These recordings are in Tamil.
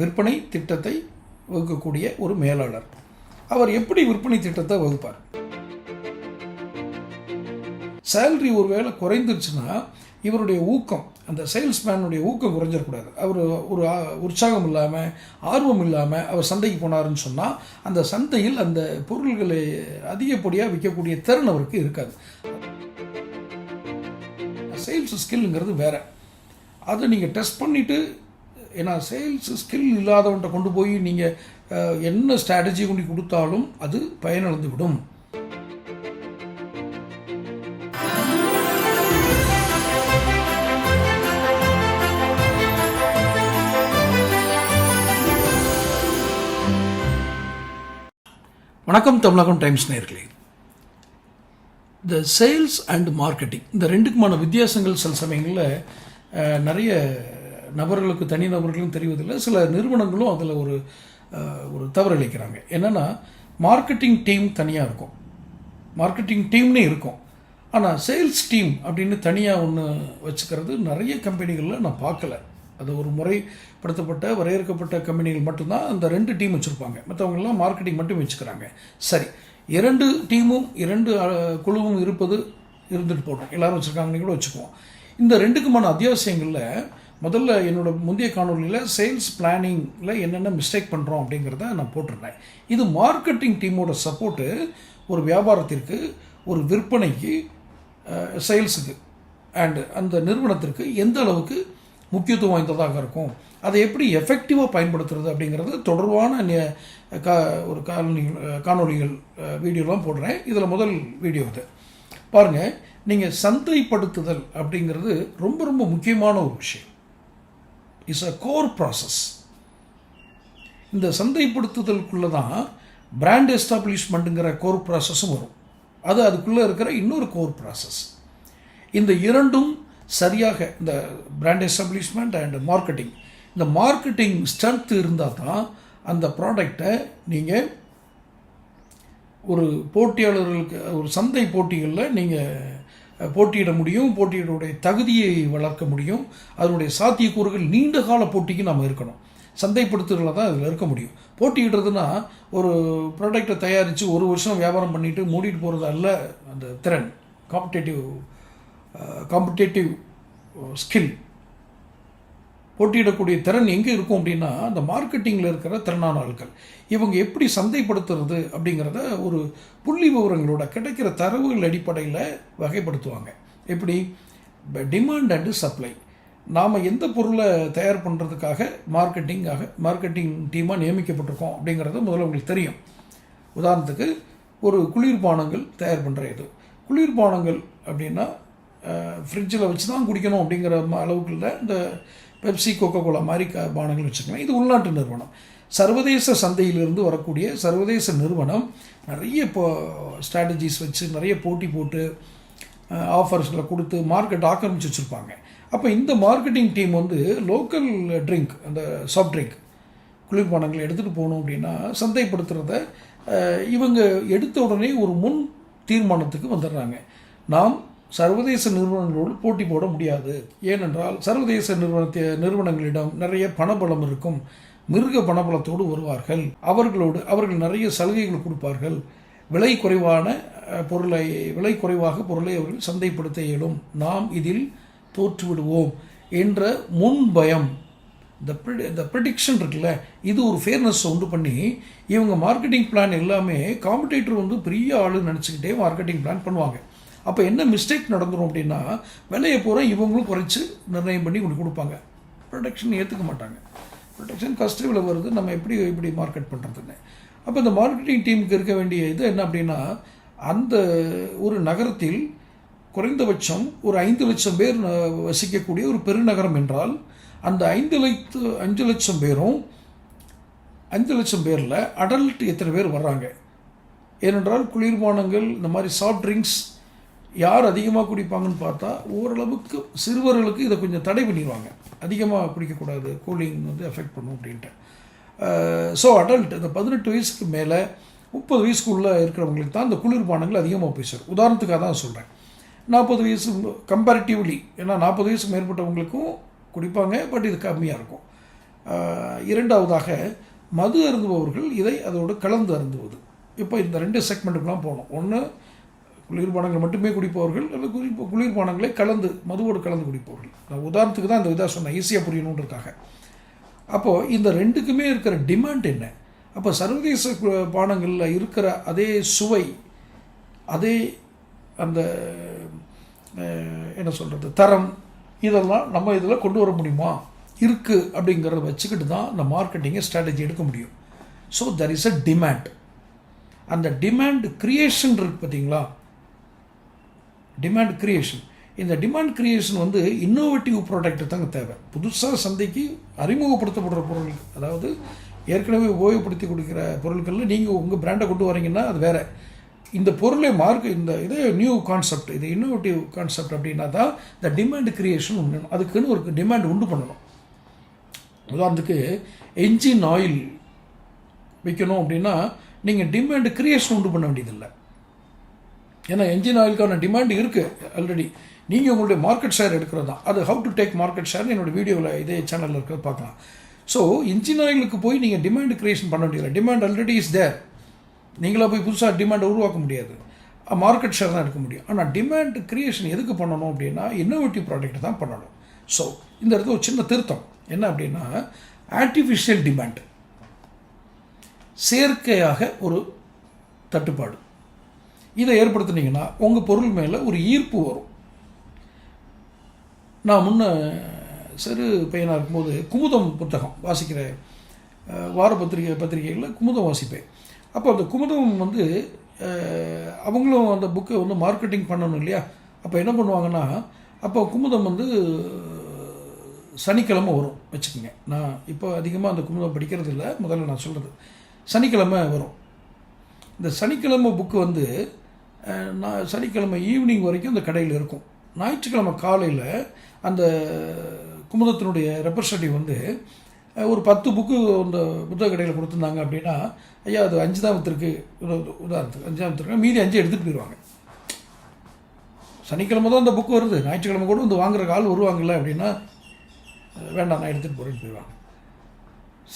விற்பனை திட்டத்தை வகுக்கக்கூடிய ஒரு மேலாளர். அவர் எப்படி விற்பனை திட்டத்தை வகுப்பார்? சேலரி ஒருவேளை குறைந்துருச்சுன்னா இவருடைய ஊக்கம் அந்த சேல்ஸ்மேனுடைய ஊக்கம் குறைஞ்சிடக்கூடாது. அவர் ஒரு உற்சாகம் இல்லாமல் ஆர்வம் இல்லாமல் அவர் சந்தைக்கு போனாருன்னு சொன்னால் அந்த சந்தையில் அந்த பொருள்களை அதிகப்படியாக விற்கக்கூடிய திறன் அவருக்கு இருக்காது. சேல்ஸ் ஸ்கில்லுங்கிறது வேற. அதை நீங்கள் டெஸ்ட் பண்ணிவிட்டு ஏன்னா சேல்ஸ் ஸ்கில் இல்லாதவன்ட்ட கொண்டு போய் நீங்கள் என்ன ஸ்ட்ராட்டஜி கொண்டு கொடுத்தாலும் அது பயனடைந்து விடும் வணக்கம் தமிழகம் டைம்ஸ் நேர்களே. இந்த சேல்ஸ் அண்ட் மார்க்கெட்டிங் இந்த ரெண்டுக்குமான வித்தியாசங்கள் சில சமயங்களில் நிறைய நபர்களுக்கு தனி நபர்களும் தெரிவதில்லை. சில நிறுவனங்களும் அதில் ஒரு ஒரு தவறளிக்கிறாங்க என்னென்னா மார்க்கெட்டிங் டீம் தனியாக இருக்கும். மார்க்கெட்டிங் டீம்னே இருக்கும். ஆனால் சேல்ஸ் டீம் அப்படின்னு தனியாக ஒன்று வச்சுக்கிறது நிறைய கம்பெனிகளில் நான் பார்க்கல. அது ஒரு முறைப்படுத்தப்பட்ட வரையறுக்கப்பட்ட கம்பெனிகள் மட்டும்தான் அந்த ரெண்டு டீம் வச்சுருப்பாங்க. மற்றவங்கெல்லாம் மார்க்கெட்டிங் மட்டும் வச்சுக்கிறாங்க. சரி இரண்டு டீமும் இரண்டு குழுவும் இருப்பது இருந்துட்டு போட்டோம் எல்லோரும் வச்சுருக்காங்கன்னு கூட வச்சுக்குவோம். இந்த ரெண்டுக்குமான அத்தியாவசியங்களில் முதல்ல என்னோட முந்தைய காணொலியில் சேல்ஸ் பிளானிங்கில் என்னென்ன மிஸ்டேக் பண்ணுறோம் அப்படிங்கிறத நான் போட்டிருந்தேன். இது மார்க்கெட்டிங் டீமோட சப்போர்ட்டு ஒரு வியாபாரத்திற்கு ஒரு விற்பனைக்கு சேல்ஸுக்கு அண்டு அந்த நிறுவனத்திற்கு எந்த அளவுக்கு முக்கியத்துவம் வாய்ந்ததாக இருக்கும் அதை எப்படி எஃபெக்டிவாக பயன்படுத்துறது அப்படிங்கிறது தொடர்பான கா ஒரு காணொலி காணொலிகள் வீடியோலாம் போடுறேன். இதில் முதல் வீடியோ இது. பாருங்கள் நீங்கள் சந்தைப்படுத்துதல் அப்படிங்கிறது ரொம்ப ரொம்ப முக்கியமான ஒரு விஷயம். இஸ் அ கோர் ப்ராசஸ் இந்த சந்தைப்படுத்துதலுக்குள்ளே தான் பிராண்ட் எஸ்டாப்ளிஷ்மெண்ட்டுங்கிற கோர் ப்ராசஸும் வரும். அது அதுக்குள்ளே இருக்கிற இன்னொரு கோர் ப்ராசஸ் இந்த இரண்டும் சரியாக இந்த பிராண்ட் எஸ்டாப்ளிஷ்மெண்ட் அண்ட் மார்க்கெட்டிங் இந்த மார்க்கெட்டிங் ஸ்ட்ரென்த் இருந்தால் தான் அந்த ப்ராடக்டை நீங்கள் ஒரு போட்டியாளர்களுக்கு ஒரு சந்தை போட்டிகளில் நீங்கள் போட்டியிட முடியும் போட்டியிடைய தகுதியை வளர்க்க முடியும். அதனுடைய சாத்தியக்கூறுகள் நீண்ட கால போட்டிக்கு நாம் இருக்கணும். சந்தைப்படுத்துதலில் தான் அதில் இருக்க முடியும். போட்டியிடுறதுனா ஒரு ப்ராடக்டை தயாரித்து ஒரு வருஷம் வியாபாரம் பண்ணிவிட்டு மூடிட்டு போகிறது அல்ல அந்த திறன். காம்படேட்டிவ் காம்படேட்டிவ் ஸ்கில் போட்டியிடக்கூடிய திறன் எங்கே இருக்கும் அப்படின்னா அந்த மார்க்கெட்டிங்கில் இருக்கிற திறனான ஆட்கள் இவங்க எப்படி சந்தைப்படுத்துறது அப்படிங்கிறத ஒரு புள்ளி விவரங்களோட கிடைக்கிற தரவுகள் அடிப்படையில் வகைப்படுத்துவாங்க. எப்படி? டிமாண்ட் அண்டு சப்ளை நாம் எந்த பொருளை தயார் பண்ணுறதுக்காக மார்க்கெட்டிங்காக மார்க்கெட்டிங் டீமாக நியமிக்கப்பட்டிருக்கோம் அப்படிங்கிறது முதல்ல உங்களுக்கு தெரியும். உதாரணத்துக்கு ஒரு குளிர்பானங்கள் தயார் பண்ணுற இது. குளிர்பானங்கள் அப்படின்னா ஃப்ரிட்ஜில் வச்சு தான் குடிக்கணும் அப்படிங்கிற ம- இந்த பெப்சி கோகோ கோலா மாதிரி க பானங்கள் வச்சுக்கலாம். இது உள்நாட்டு நிறுவனம். சர்வதேச சந்தையிலிருந்து வரக்கூடிய சர்வதேச நிறுவனம் நிறைய இப்போ ஸ்ட்ராட்டஜிஸ் வச்சு நிறைய போட்டி போட்டு ஆஃபர்ஸ்களை கொடுத்து மார்க்கெட் ஆக்கிரமிச்சு வச்சுருப்பாங்க. அப்போ இந்த மார்க்கெட்டிங் டீம் வந்து லோக்கல் ட்ரிங்க் அந்த சாஃப்ட் ட்ரிங்க் குளிர்பானங்களை எடுத்துகிட்டு போகணும் அப்படின்னா சந்தைப்படுத்துகிறத இவங்க எடுத்த உடனே ஒரு முன் தீர்மானத்துக்கு வந்துடுறாங்க. நாம் சர்வதேச நிறுவனங்களோடு போட்டி போட முடியாது. ஏனென்றால் சர்வதேச நிறுவனத்தை நிறுவனங்களிடம் நிறைய பணபலம் இருக்கும். மிருக பணபலத்தோடு வருவார்கள். அவர்களோடு அவர்கள் நிறைய சலுகைகள் கொடுப்பார்கள். விலை குறைவான பொருளை விலை குறைவாக பொருளை அவர்கள் சந்தைப்படுத்த இயலும். நாம் இதில் தோற்றுவிடுவோம் என்ற முன் பயம் இந்த ப்ரிடி இந்த ப்ரிடிக்ஷன் இருக்குல்ல? இது ஒரு ஃபேர்னஸ் உண்டு பண்ணி இவங்க மார்க்கெட்டிங் பிளான் எல்லாமே காம்படேட்டர் வந்து பெரிய ஆளுன்னு நினச்சிக்கிட்டே மார்க்கெட்டிங் பிளான் பண்ணுவாங்க. அப்போ என்ன மிஸ்டேக் நடந்துடும் அப்படின்னா விலையை பூரா இவங்களும் குறைச்சி நிர்ணயம் பண்ணி கொண்டு கொடுப்பாங்க. ப்ரொடக்ஷன் ஏற்றுக்க மாட்டாங்க. ப்ரொடக்ஷன் கஸ்ட் இவ்வளோ வருது நம்ம எப்படி இப்படி மார்க்கெட் பண்ணுறதுன்னு அப்போ இந்த மார்க்கெட்டிங் டீமுக்கு இருக்க வேண்டிய இது என்ன அப்படின்னா அந்த ஒரு நகரத்தில் குறைந்தபட்சம் ஒரு ஐந்து லட்சம் பேர் வசிக்கக்கூடிய ஒரு பெருநகரம் என்றால் அந்த ஐந்து லட்ச அஞ்சு லட்சம் பேரும் அஞ்சு லட்சம் பேரில் அடல்ட் எத்தனை பேர் வர்றாங்க? ஏனென்றால் குளிர்பானங்கள் இந்த மாதிரி சாஃப்ட் ட்ரிங்க்ஸ் யார் அதிகமாக குடிப்பாங்கன்னு பார்த்தா ஓரளவுக்கு சிறுவர்களுக்கு இதை கொஞ்சம் தடை பண்ணிடுவாங்க. அதிகமாக குடிக்கக்கூடாது கூலிங் வந்து எஃபெக்ட் பண்ணும் அப்படின்ட்டு. ஸோ அடல்ட் இந்த பதினெட்டு வயசுக்கு மேலே முப்பது வயசுக்குள்ளே இருக்கிறவங்களுக்கு தான் இந்த குளிர்பானங்கள் அதிகமாக போய் சேரும். உதாரணத்துக்காக தான் சொல்கிறேன் நாற்பது வயசு கம்பேரிட்டிவ்லி ஏன்னா நாற்பது வயசுக்கு மேற்பட்டவங்களுக்கும் குடிப்பாங்க பட் இது கம்மியாக இருக்கும். இரண்டாவதாக மது அருந்துபவர்கள் இதை அதோடு கலந்து அருந்துவது. இப்போ இந்த ரெண்டு செக்மெண்ட்டுக்கெலாம் போகணும். ஒன்று குளிர்பானங்கள் மட்டுமே குடிப்பவர்கள் அல்லது குளிர் குளிர்பானங்களை கலந்து மதுவோடு கலந்து குடிப்பவர்கள். நான் உதாரணத்துக்கு தான் இந்த இதாக சொன்னேன் ஈஸியாக புரியணுன்றதுக்காக. அப்போது இந்த ரெண்டுக்குமே இருக்கிற டிமாண்ட் என்ன? அப்போ சர்வதேச கு- பானங்களில் இருக்கிற அதே சுவை அதே அந்த என்ன சொல்கிறது தரம் இதெல்லாம் நம்ம இதில் கொண்டு வர முடியுமா? இருக்குது அப்படிங்கிறத வச்சுக்கிட்டு தான் இந்த மார்க்கெட்டிங்கை ஸ்ட்ராட்டஜி எடுக்க முடியும். So there is a demand அந்த டிமாண்ட் க்ரியேஷன் இருக்கு பார்த்தீங்களா டிமாண்ட் கிரியேஷன் இந்த டிமாண்ட் கிரியேஷன் வந்து இன்னோவேட்டிவ் ப்ராடக்ட் தாங்க தேவை. புதுசாக சந்தைக்கு அறிமுகப்படுத்தப்படுற பொருள். அதாவது ஏற்கனவே உபயோகப்படுத்தி கொடுக்குற பொருட்களில் நீங்கள் உங்கள் பிராண்டை கொண்டு வரீங்கன்னா அது வேறு. இந்த பொருளை மார்க் இந்த இதே நியூ கான்செப்ட் இது இன்னோவேட்டிவ் கான்செப்ட் அப்படின்னா தான் இந்த டிமாண்ட் கிரியேஷன் உண்டு அதுக்குன்னு ஒரு டிமாண்ட் உண்டு பண்ணணும். உதாரணத்துக்கு என்ஜின் ஆயில் விற்கணும் அப்படின்னா நீங்கள் டிமாண்ட் கிரியேஷன் உண்டு பண்ண வேண்டியதில்லை. ஏன்னா என்ஜின் ஆயிலுக்கான டிமாண்ட் இருக்குது ஆல்ரெடி நீங்கள் உங்களுடைய மார்க்கெட் ஷேர் எடுக்கிறது தான். அது how to take market share என்னோட வீடியோவில் இதே சேனலில் இருக்க பார்க்கலாம். ஸோ இன்ஜின் ஆயிலுக்கு போய் நீங்கள் டிமாண்ட் கிரியேஷன் பண்ண முடியல டிமாண்ட் ஆல்ரெடி இஸ் தேர் நீங்களாக போய் புதுசாக டிமாண்டை உருவாக்க முடியாது. மார்க்கெட் ஷேர் தான் எடுக்க முடியும். ஆனால் டிமாண்ட் க்ரியேஷன் எதுக்கு பண்ணணும் அப்படின்னா இன்னோவேட்டிவ் ப்ராடக்ட் தான் பண்ணணும். ஸோ இந்த இடத்துல ஒரு சின்ன திருத்தம். என்ன அப்படின்னா ஆர்டிஃபிஷியல் டிமாண்ட் செயற்கையாக ஒரு தட்டுப்பாடு. இதை ஏற்படுத்தினீங்கன்னா உங்கள் பொருள் மேலே ஒரு ஈர்ப்பு வரும். நான் முன்ன சிறு பையனாக இருக்கும்போது குமுதம் புத்தகம் வாசிக்கிற வார பத்திரிகை பத்திரிகைகளில் குமுதம் வாசிப்பேன். அப்போ அந்த குமுதம் வந்து அவங்களும் அந்த புக்கை வந்து மார்க்கெட்டிங் பண்ணணும் இல்லையா? அப்போ என்ன பண்ணுவாங்கன்னா அப்போ குமுதம் வந்து சனிக்கிழமை வரும் வச்சுக்கோங்க. நான் இப்போ அதிகமாக அந்த குமுதம் படிக்கிறது இல்லை முதல்ல நான் சொல்கிறது சனிக்கிழமை வரும். இந்த சனிக்கிழமை புக்கு வந்து நான் சனிக்கிழமை ஈவினிங் வரைக்கும் அந்த கடையில் இருக்கும். ஞாயிற்றுக்கிழமை காலையில் அந்த குமுதத்தினுடைய ரெப்ரசன்டேட்டிவ் வந்து ஒரு பத்து புக்கு அந்த புத்தக கடையில் கொடுத்துருந்தாங்க அப்படின்னா ஐயா அது அஞ்சு தான் வித்துருக்கு உதாரணத்துக்கு அஞ்சாம் வித்துருக்கு. மீதி அஞ்சு எடுத்துகிட்டு போயிடுவாங்க. சனிக்கிழமை தான் அந்த புக்கு வருது. ஞாயிற்றுக்கிழமை கூட வந்து வாங்குற ஆள் வருவாங்கல்ல அப்படின்னா வேண்டாம் நான் எடுத்துகிட்டு போகிறேன்னு போயிடுவாங்க.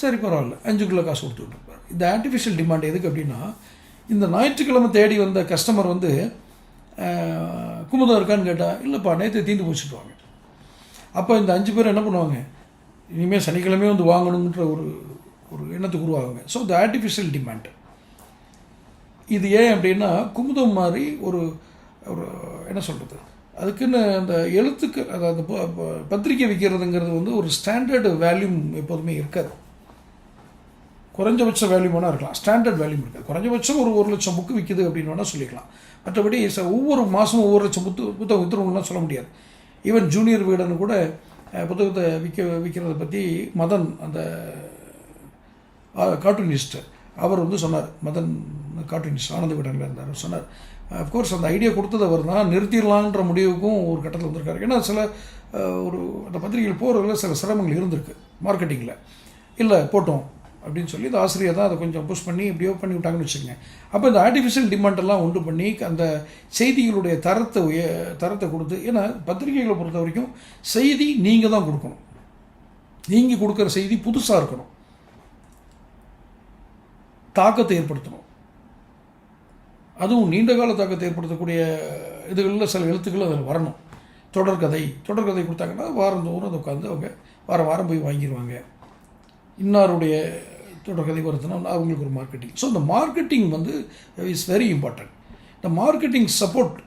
சரி பரவாயில்ல. அஞ்சு கிலோ காசு கொடுத்து விட்டுருப்பார் இந்த ஆர்டிஃபிஷியல் டிமாண்ட் எதுக்கு அப்படின்னா இந்த ஞாயிற்றுக்கிழமை தேடி வந்த கஸ்டமர் வந்து குமுதம் இருக்கான்னு கேட்டால் இல்லைப்பா நேற்று தீந்து போச்சுட்டுவாங்க. அப்போ இந்த அஞ்சு பேர் என்ன பண்ணுவாங்க? இனிமேல் சனிக்கிழமையே வந்து வாங்கணுன்ற ஒரு ஒரு எண்ணத்துக்கு உருவாகுங்க ஸோ இந்த ஆர்டிஃபிஷியல் டிமாண்ட் இது ஏன் அப்படின்னா குமுதம் மாதிரி ஒரு ஒரு என்ன சொல்கிறது அதுக்குன்னு அந்த எழுத்துக்கு அதாவது ப- ப- பத்திரிக்கை விற்கிறதுங்கிறது வந்து ஒரு ஸ்டாண்டர்டு வேல்யூம் எப்போதுமே இருக்காது. குறைஞ்சபட்ச வேல்யூ வேணால் இருக்கலாம். ஸ்டாண்டர்ட் வேல்யூ இருக்குது குறைஞ்சபட்சம் ஒரு ஒரு லட்சம் புக்கு விற்கிது அப்படின்னு வேணால் சொல்லிக்கலாம். மற்றபடி ச- ஒவ்வொரு மாதமும் ஒவ்வொரு லட்சம் புத்து புத்தகம் விற்றுருவங்கலாம் சொல்ல முடியாது. ஈவன் ஜூனியர் வீடன் கூட புத்தகத்தை விற்க விற்கிறத பற்றி மதன் அந்த கார்ட்டூனிஸ்ட் அவர் வந்து சொன்னார். மதன் கார்ட்டூனிஸ்ட் ஆனந்த வீடனில் இருந்தார். சொன்னார் அஃப்கோர்ஸ் அந்த ஐடியா கொடுத்தது அவர் தான். நிறுத்திடலான்ற முடிவுக்கும் ஒரு கட்டத்தில் வந்திருக்காரு. ஏன்னா சில ஒரு அந்த பத்திரிகைகள் போகிறதுல சில சிரமங்கள் இருந்திருக்கு மார்க்கெட்டிங்கில் இல்லை போட்டோம். அப்படின்னு சொல்லி இந்த ஆசிரியர் தான் அதை கொஞ்சம் புஷ் பண்ணி எப்படியோ பண்ணி விட்டாங்கன்னு வச்சுக்கோங்க. அப்போ இந்த ஆர்டிஃபிஷியல் டிமாண்டெல்லாம் உண்டு பண்ணி அந்த செய்திகளுடைய தரத்தை உய தரத்தை கொடுத்து ஏன்னா பத்திரிகைகளை பொறுத்த வரைக்கும் செய்தி நீங்கள் தான் கொடுக்கணும். நீங்கள் கொடுக்குற செய்தி புதுசாக இருக்கணும். தாக்கத்தை ஏற்படுத்தணும். அதுவும் நீண்ட கால தாக்கத்தை ஏற்படுத்தக்கூடிய இதுகளில் சில எழுத்துக்கள் அதில் வரணும். தொடர்கதை தொடர்கதை கொடுத்தாங்கன்னா வாரந்தோறும் அதை உட்காந்து அவங்க வாரம் வாரம் போய் வாங்கிடுவாங்க இன்னாருடைய தொடர்கதை வருதுன்னா அவங்களுக்கு ஒரு மார்க்கெட்டிங் ஸோ இந்த மார்க்கெட்டிங் வந்து இஸ் வெரி இம்பார்ட்டன்ட் இந்த மார்க்கெட்டிங் சப்போர்ட்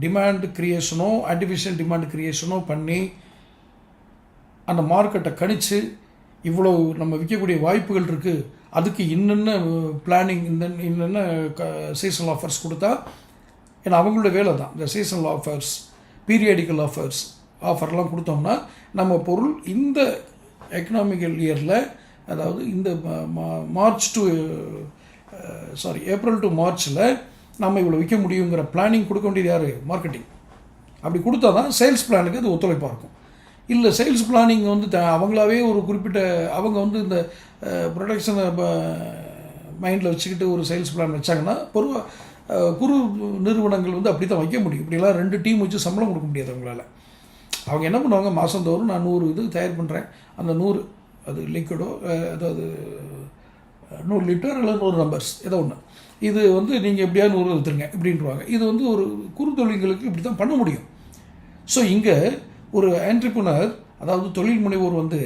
டிமாண்ட் கிரியேஷனோ ஆர்டிஃபிஷியல் டிமாண்ட் கிரியேஷனோ பண்ணி அந்த மார்க்கெட்டை கணிச்சு இவ்வளோ நம்ம விற்கக்கூடிய வாய்ப்புகள் இருக்குது அதுக்கு இன்னென்ன uh, பிளானிங் இந்த இன்னென்ன க சீசனல் ஆஃபர்ஸ் கொடுத்தா ஏன்னா அவங்களோட வேலை தான். இந்த சீசனல் ஆஃபர்ஸ் பீரியாடிக்கல் ஆஃபர்ஸ் ஆஃபர்லாம் கொடுத்தோம்னா நம்ம பொருள் இந்த எக்கனாமிக்கல் இயரில் அதாவது இந்த March to sorry April to மார்ச்சில் நம்ம இவ்வளோ விற்க முடியுங்கிற பிளானிங் கொடுக்க வேண்டியது யார்? மார்க்கெட்டிங் அப்படி கொடுத்தா தான் சேல்ஸ் பிளானுக்கு அது ஒத்துழைப்பாக இருக்கும். இல்லை சேல்ஸ் பிளானிங் வந்து த அவங்களாவே ஒரு குறிப்பிட்ட அவங்க வந்து இந்த ப்ரொடக்ஷனை மைண்டில் வச்சுக்கிட்டு ஒரு சேல்ஸ் பிளான் வச்சாங்கன்னா பொதுவாக குறு நிறுவனங்கள் வந்து அப்படி தான் வைக்க முடியும். இப்படிலாம் ரெண்டு டீம் வச்சு சம்பளம் கொடுக்க முடியாது அவங்களால. அவங்க என்ன பண்ணுவாங்க? மாதந்தோறும் நான் நூறு இது தயார் பண்ணுறேன் அந்த நூறு அது லிக்விடோ அதாவது நூறு லிட்டர் அல்லது நூறு நம்பர்ஸ் ஏதோ ஒன்று இது வந்து நீங்கள் எப்படியா நூறு எடுத்துருங்க இப்படின்றவாங்க. இது வந்து ஒரு குறுந்தொழில்களுக்கு இப்படி தான் பண்ண முடியும். ஸோ இங்கே ஒரு ஆண்டர்பிரினர் அதாவது தொழில் முனைவோர் வந்து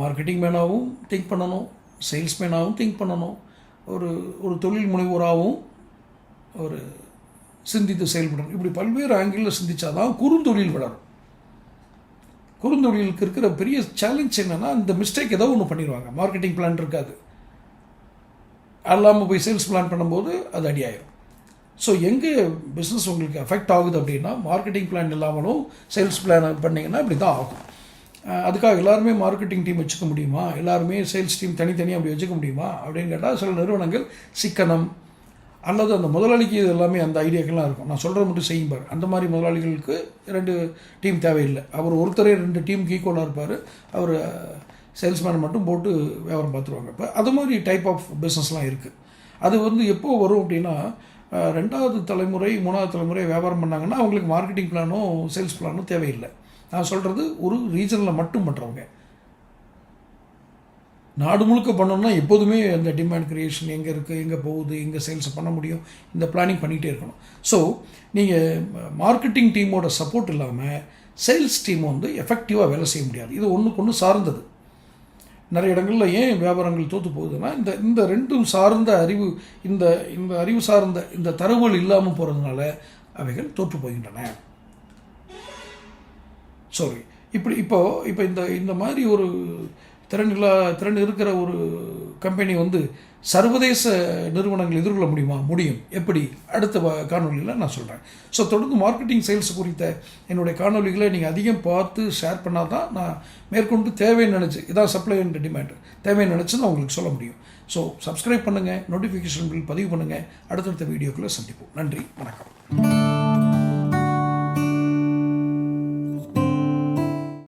மார்க்கெட்டிங் மேனாகவும் திங்க் பண்ணணும் சேல்ஸ்மேனாகவும் திங்க் பண்ணணும். ஒரு ஒரு தொழில் முனைவோராகவும் ஒரு சிந்தித்து செயல்படணும். இப்படி பல்வேறு ஆங்கிளில் சிந்திச்சாதான் குறுந்தொழில் வளரும். குறுந்தொழிலுக்கு இருக்கிற பெரிய சேலஞ்ச் என்னென்னா இந்த மிஸ்டேக் ஏதோ ஒன்று பண்ணிடுவாங்க. மார்க்கெட்டிங் பிளான் இருக்காது. அல்லாமல் போய் சேல்ஸ் பிளான் பண்ணும்போது அது அடியாயிரும். ஸோ எங்கே பிஸ்னஸ் உங்களுக்கு அஃபெக்ட் ஆகுது அப்படின்னா மார்க்கெட்டிங் பிளான் இல்லாமலும் சேல்ஸ் பிளான் பண்ணிங்கன்னா இப்படி தான் ஆகும் அதுக்காக எல்லாருமே மார்க்கெட்டிங் டீம் வச்சுக்க முடியுமா? எல்லாருமே சேல்ஸ் டீம் தனித்தனியாக அப்படி வச்சுக்க முடியுமா? அப்படின்னு கேட்டால் சில நிறுவனங்கள் சிக்கனம் அல்லது அந்த முதலாளிக்கு இது எல்லாமே அந்த ஐடியாக்கெல்லாம் இருக்கும். நான் சொல்கிறது மட்டும் செய்யும் பாரு. அந்த மாதிரி முதலாளிகளுக்கு ரெண்டு டீம் தேவையில்லை. அவர் ஒருத்தரே ரெண்டு டீமுக்கு ஈக்குவலாக இருப்பார். அவர் சேல்ஸ்மேன் மட்டும் போட்டு வியாபாரம் பார்த்துருவாங்க. இப்போ அது மாதிரி டைப் ஆஃப் பிஸ்னஸ்லாம் இருக்குது அது வந்து எப்போ வரும் அப்படின்னா ரெண்டாவது தலைமுறை மூணாவது தலைமுறை வியாபாரம் பண்ணாங்கன்னா அவங்களுக்கு மார்க்கெட்டிங் பிளானும் சேல்ஸ் பிளானும் தேவையில்லை. நான் சொல்கிறது ஒரு ரீஜனில் மட்டும் பண்ணுறவங்க நாடு முழுக்க பண்ணோம்னா எப்போதுமே அந்த டிமாண்ட் கிரியேஷன் எங்கே இருக்குது எங்கே போகுது எங்கே சேல்ஸ் பண்ண முடியும் இந்த பிளானிங் பண்ணிகிட்டே இருக்கணும். ஸோ நீங்கள் மார்க்கெட்டிங் டீமோட சப்போர்ட் இல்லாமல் சேல்ஸ் டீம் வந்து எஃபெக்டிவாக வேலை செய்ய முடியாது. இது ஒன்றுக்கு ஒன்று சார்ந்தது. நிறைய இடங்களில் ஏன் வியாபாரங்கள் தோற்று போகுதுன்னா இந்த இந்த ரெண்டும் சார்ந்த அறிவு இந்த இந்த அறிவு சார்ந்த இந்த தரவுகள் இல்லாமல் போகிறதுனால அவைகள் தோற்று போகின்றன. சாரி இப்படி இப்போ இப்போ இந்த இந்த மாதிரி ஒரு திறன்களா திறன் இருக்கிற ஒரு கம்பெனி வந்து சர்வதேச நிறுவனங்கள் எதிர்கொள்ள முடியுமா? முடியும். எப்படி? அடுத்த வ- நான் சொல்கிறேன் ஸோ தொடர்ந்து மார்க்கெட்டிங் சேல்ஸ் குறித்த என்னுடைய காணொலிகளை நீங்கள் அதிகம் பார்த்து ஷேர் பண்ணால் தான் நான் மேற்கொண்டு தேவைன்னு நினச்சி இதான் சப்ளை அண்ட் டிமாண்ட் தேவைன்னு நினச்சி நான் உங்களுக்கு சொல்ல முடியும். ஸோ சப்ஸ்கிரைப் பண்ணுங்கள் நோட்டிஃபிகேஷன் பில் பதிவு பண்ணுங்கள் அடுத்தடுத்த வீடியோக்குள்ளே சந்திப்போம். நன்றி வணக்கம்.